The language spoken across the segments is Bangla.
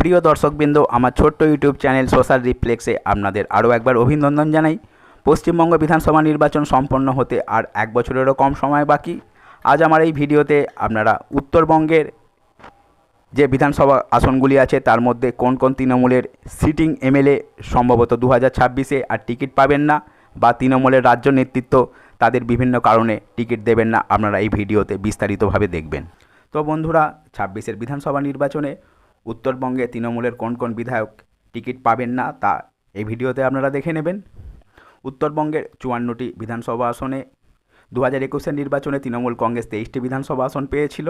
প্রিয় দর্শকবৃন্দ, আমার ছোট্ট ইউটিউব চ্যানেল সোশ্যাল রিফ্লেক্সে আপনাদের আরও একবার অভিনন্দন জানাই। পশ্চিমবঙ্গ বিধানসভা নির্বাচন সম্পন্ন হতে আর এক বছরেরও কম সময় বাকি। আজ আমার এই ভিডিওতে আপনারা উত্তরবঙ্গের যে বিধানসভা আসনগুলি আছে, তার মধ্যে কোন কোন তৃণমূলের সিটিং এমএলএ সম্ভবত দু হাজার ছাব্বিশে আর টিকিট পাবেন না বা তৃণমূলের রাজ্য নেতৃত্ব তাদের বিভিন্ন কারণে টিকিট দেবেন না, আপনারা এই ভিডিওতে বিস্তারিতভাবে দেখবেন। তো বন্ধুরা, ছাব্বিশের বিধানসভা নির্বাচনে উত্তরবঙ্গে তৃণমূলের কোন কোন বিধায়ক টিকিট পাবেন না তা এই ভিডিওতে আপনারা দেখে নেবেন। উত্তরবঙ্গের চুয়ান্নটি বিধানসভা আসনে দু হাজার একুশের নির্বাচনে তৃণমূল কংগ্রেস তেইশটি বিধানসভা আসন পেয়েছিল।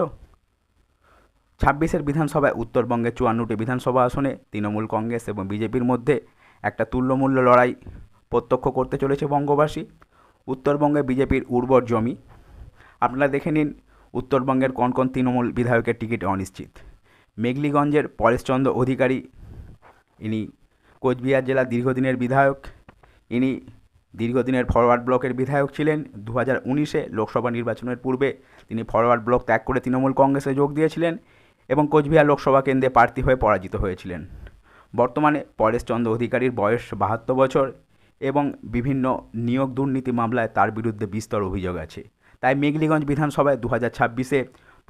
ছাব্বিশের বিধানসভায় উত্তরবঙ্গের চুয়ান্নটি বিধানসভা আসনে তৃণমূল কংগ্রেস এবং বিজেপির মধ্যে একটা তুল্যমূল্য লড়াই প্রত্যক্ষ করতে চলেছে বঙ্গবাসী। উত্তরবঙ্গে বিজেপির উর্বর জমি। আপনারা দেখে নিন উত্তরবঙ্গের কোন কোন তৃণমূল বিধায়কের টিকিট অনিশ্চিত। মেঘলিগঞ্জের পরেশচন্দ্র অধিকারী, ইনি কোচবিহার জেলার দীর্ঘদিনের বিধায়ক, ইনি দীর্ঘদিনের ফরওয়ার্ড ব্লকের বিধায়ক ছিলেন। দু হাজার উনিশে লোকসভা নির্বাচনের পূর্বে তিনি ফরওয়ার্ড ব্লক ত্যাগ করে তৃণমূল কংগ্রেসে যোগ দিয়েছিলেন এবং কোচবিহার লোকসভা কেন্দ্রে প্রার্থী হয়ে পরাজিত হয়েছিলেন। বর্তমানে পরেশচন্দ্র অধিকারীর বয়স বাহাত্তর বছর এবং বিভিন্ন নিয়োগ দুর্নীতি মামলায় তার বিরুদ্ধে বিস্তর অভিযোগ আছে। তাই মেঘলিগঞ্জ বিধানসভায় দু হাজার ছাব্বিশে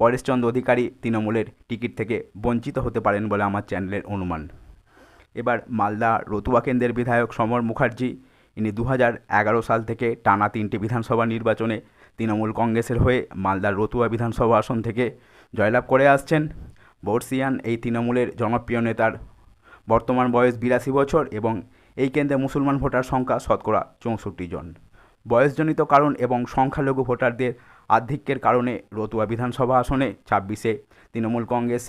পরেশচন্দ্র অধিকারী তৃণমূলের টিকিট থেকে বঞ্চিত হতে পারেন বলে আমার চ্যানেলের অনুমান। এবার মালদা রতুয়া কেন্দ্রের বিধায়ক সমর মুখার্জি, ইনি দু হাজার এগারো সাল থেকে টানা তিনটি বিধানসভা নির্বাচনে তৃণমূল কংগ্রেসের হয়ে মালদার রতুয়া বিধানসভা আসন থেকে জয়লাভ করে আসছেন। বর্ষিয়ান এই তৃণমূলের জনপ্রিয় নেতার বর্তমান বয়স বিরাশি বছর এবং এই কেন্দ্রে মুসলমান ভোটার সংখ্যা শতকরা চৌষট্টি জন। বয়সজনিত কারণ এবং সংখ্যালঘু ভোটারদের আধিক্যের কারণে রতুয়া বিধানসভা আসনে ছাব্বিশে তৃণমূল কংগ্রেস।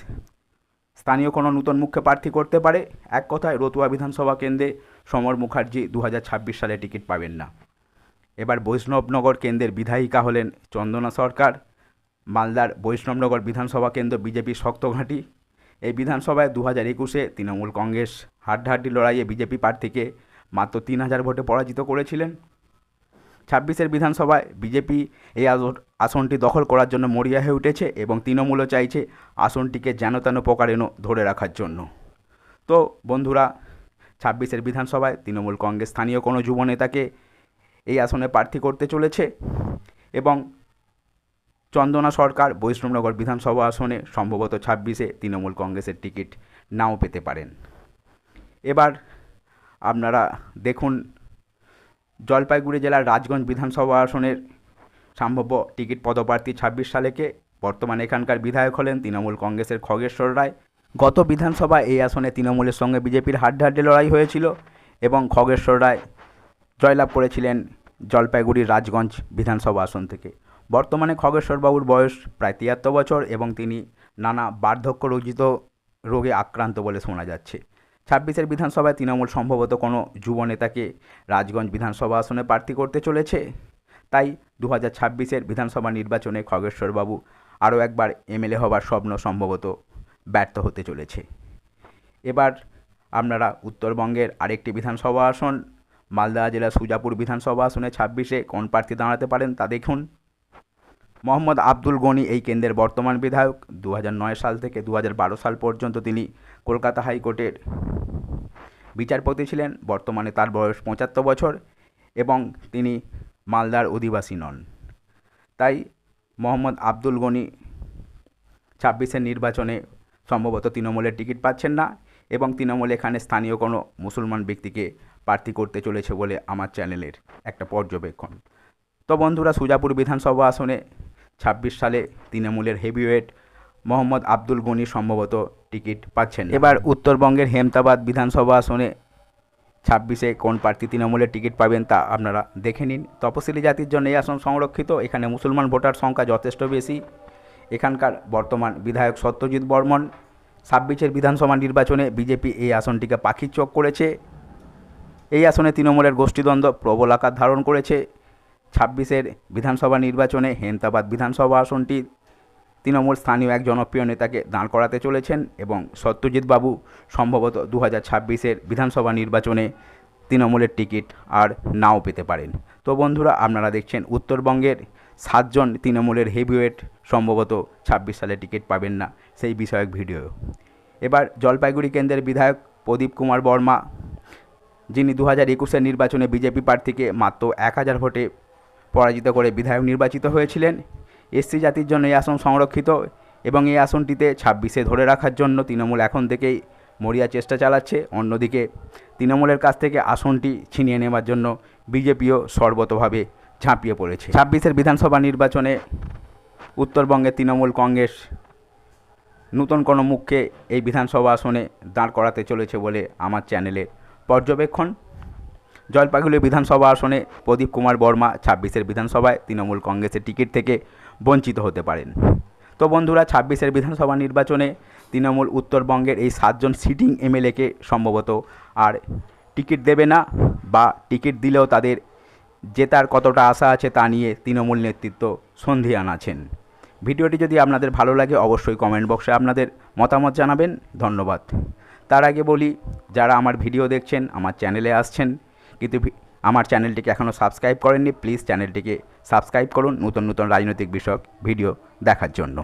স্থানীয় কোনো নূতন মুখ্য প্রার্থী করতে পারে? এক কথায়, রতুয়া বিধানসভা কেন্দ্রে সমর মুখার্জি দু হাজার ছাব্বিশ সালে টিকিট পাবেন না। এবার বৈষ্ণবনগর কেন্দ্রের বিধায়িকা হলেন চন্দনা সরকার। মালদার বৈষ্ণবনগর বিধানসভা কেন্দ্র বিজেপির শক্ত ঘাঁটি। এই বিধানসভায় দু হাজার একুশে তৃণমূল কংগ্রেস হাড্ডাহাড্ডি লড়াইয়ে বিজেপি প্রার্থীকে মাত্র তিন হাজার ভোটে পরাজিত করেছিলেন। ছাব্বিশের বিধানসভায় বিজেপি এই আসন- আসনটি দখল করার জন্য মরিয়া হয়ে উঠেছে এবং তৃণমূলও চাইছে আসনটিকে যেন তেন প্রকারেণ ধরে রাখার জন্য। তো বন্ধুরা, ছাব্বিশের বিধানসভায় তৃণমূল কংগ্রেস স্থানীয় কোনো যুব নেতাকে এই আসনে প্রার্থী করতে চলেছে এবং চন্দনা সরকার বৈষ্ণবনগর বিধানসভা আসনে সম্ভবত ছাব্বিশে তৃণমূল কংগ্রেসের টিকিট নাও পেতে পারেন। এবার আপনারা দেখুন জলপাইগুড়ি জেলার রাজগঞ্জ বিধানসভা আসনের সম্ভাব্য টিকিট পদপ্রার্থী ছাব্বিশ সালেকে বর্তমানে এখানকার বিধায়ক হলেন তৃণমূল কংগ্রেসের খগেশ্বর রায়। গত বিধানসভায় এই আসনে তৃণমূলের সঙ্গে বিজেপির হাড্ডাহাড্ডি লড়াই হয়েছিল এবং খগেশ্বর রায় জয়লাভ করেছিলেন জলপাইগুড়ির রাজগঞ্জ বিধানসভা আসন থেকে। বর্তমানে খগেশ্বরবাবুর বয়স প্রায় তিয়াত্তর বছর এবং তিনি নানা বার্ধক্য রোজিত রোগে আক্রান্ত বলে শোনা যাচ্ছে। ছাব্বিশের বিধানসভায় তৃণমূল সম্ভবত কোনো যুব নেতাকে রাজগঞ্জ বিধানসভা আসনে প্রার্থী করতে চলেছে। তাই দু হাজার ছাব্বিশের বিধানসভা নির্বাচনে খগেশ্বরবাবু আরও একবার এমএলএ হবার স্বপ্ন সম্ভবত ব্যর্থ হতে চলেছে। এবার আপনারা উত্তরবঙ্গের আরেকটি বিধানসভা আসন, মালদা জেলার সুজাপুর বিধানসভা আসনে ছাব্বিশে কোন প্রার্থী দাঁড়াতে পারেন তা দেখুন। মোহাম্মদ আব্দুল গনি এই কেন্দ্রের বর্তমান বিধায়ক। দু সাল থেকে দু সাল পর্যন্ত তিনি কলকাতা হাইকোর্টের বিচারপতি ছিলেন। বর্তমানে তার বয়স পঁচাত্তর বছর এবং তিনি মালদার অধিবাসী নন। তাই মোহাম্মদ আব্দুল গনি ছাব্বিশের নির্বাচনে সম্ভবত তৃণমূলের টিকিট পাচ্ছেন না এবং তৃণমূল এখানে স্থানীয় কোনো মুসলমান ব্যক্তিকে প্রার্থী করতে চলেছে বলে আমার চ্যানেলের একটা পর্যবেক্ষণ। তো বন্ধুরা, সুজাপুর বিধানসভা আসনে ছাব্বিশ সালে তৃণমূলের হেভিওয়েট মোহাম্মদ আব্দুল গনি সম্ভবত টিকিট পাচ্ছেন এবার উত্তরবঙ্গের হেমতাবাদ বিধানসভা আসনে ছাব্বিশে কোন প্রার্থী তৃণমূলের টিকিট পাবেন তা আপনারা দেখে নিন। তপশিলি জাতির জন্য এই আসন সংরক্ষিত। এখানে মুসলমান ভোটার সংখ্যা যথেষ্ট বেশি। এখানকার বর্তমান বিধায়ক সত্যজিৎ বর্মন ছাব্বিশের বিধানসভা নির্বাচনে বিজেপি এই আসনটিকে পাখির চোখ করেছে। এই আসনে তৃণমূলের গোষ্ঠীদ্বন্দ্ব প্রবল আকার ধারণ করেছে। ছাব্বিশের বিধানসভা নির্বাচনে হেমতাবাদ বিধানসভা আসনটি তৃণমূল স্থানীয় এক জনপ্রিয় নেতাকে দাঁড় করাতে চলেছেন এবং সত্যজিৎ বাবু সম্ভবত দু হাজার ছাব্বিশের বিধানসভা নির্বাচনে তৃণমূলের টিকিট আর নাও পেতে পারেন। তো বন্ধুরা, আপনারা দেখছেন উত্তরবঙ্গের সাতজন তৃণমূলের হেভিওয়েট সম্ভবত ছাব্বিশ সালে টিকিট পাবেন না সেই বিষয়ক ভিডিও। এবার জলপাইগুড়ি কেন্দ্রের বিধায়ক প্রদীপ কুমার বর্মা, যিনি দু হাজার একুশের নির্বাচনে বিজেপি প্রার্থীকে মাত্র এক হাজার ভোটে পরাজিত করে বিধায়ক নির্বাচিত হয়েছিলেন। এসসি জাতির জন্য এই আসন সংরক্ষিত এবং এই আসনটিতে ছাব্বিশে ধরে রাখার জন্য তৃণমূল এখন থেকেই মরিয়া চেষ্টা চালাচ্ছে। অন্যদিকে তৃণমূলের কাছ থেকে আসনটি ছিনিয়ে নেওয়ার জন্য বিজেপিও সর্বতভাবে ঝাঁপিয়ে পড়েছে। ছাব্বিশের বিধানসভা নির্বাচনে উত্তরবঙ্গের তৃণমূল কংগ্রেস নতুন কোনো মুখকে এই বিধানসভা আসনে দাঁড় করাতে চলেছে বলে আমার চ্যানেলে পর্যবেক্ষণ। জলপাইগুড়ি বিধানসভা আসনে প্রদীপ কুমার বর্মা ছাব্বিশের বিধানসভায় তৃণমূল কংগ্রেসের টিকিট থেকে বঞ্চিত হতে পারেন। তো বন্ধুরা, ছাব্বিশের বিধানসভা নির্বাচনে তৃণমূল উত্তরবঙ্গের এই সাতজন সিটিং এমএলএকে সম্ভবত আর টিকিট দেবে না বা টিকিট দিলেও তাদের জেতার কতটা আশা আছে তা নিয়ে তৃণমূল নেতৃত্ব সন্ধিয়ান আছেন। ভিডিওটি যদি আপনাদের ভালো লাগে, অবশ্যই কমেন্ট বক্সে আপনাদের মতামত জানাবেন। ধন্যবাদ। তার আগে বলি, যারা আমার ভিডিও দেখছেন, আমার চ্যানেলে আসছেন কিন্তু আমার চ্যানেলটিকে এখনও সাবস্ক্রাইব করেননি, প্লিজ চ্যানেলটিকে সাবস্ক্রাইব করুন, নতুন নতুন রাজনৈতিক বিষয়ক ভিডিও দেখার জন্য।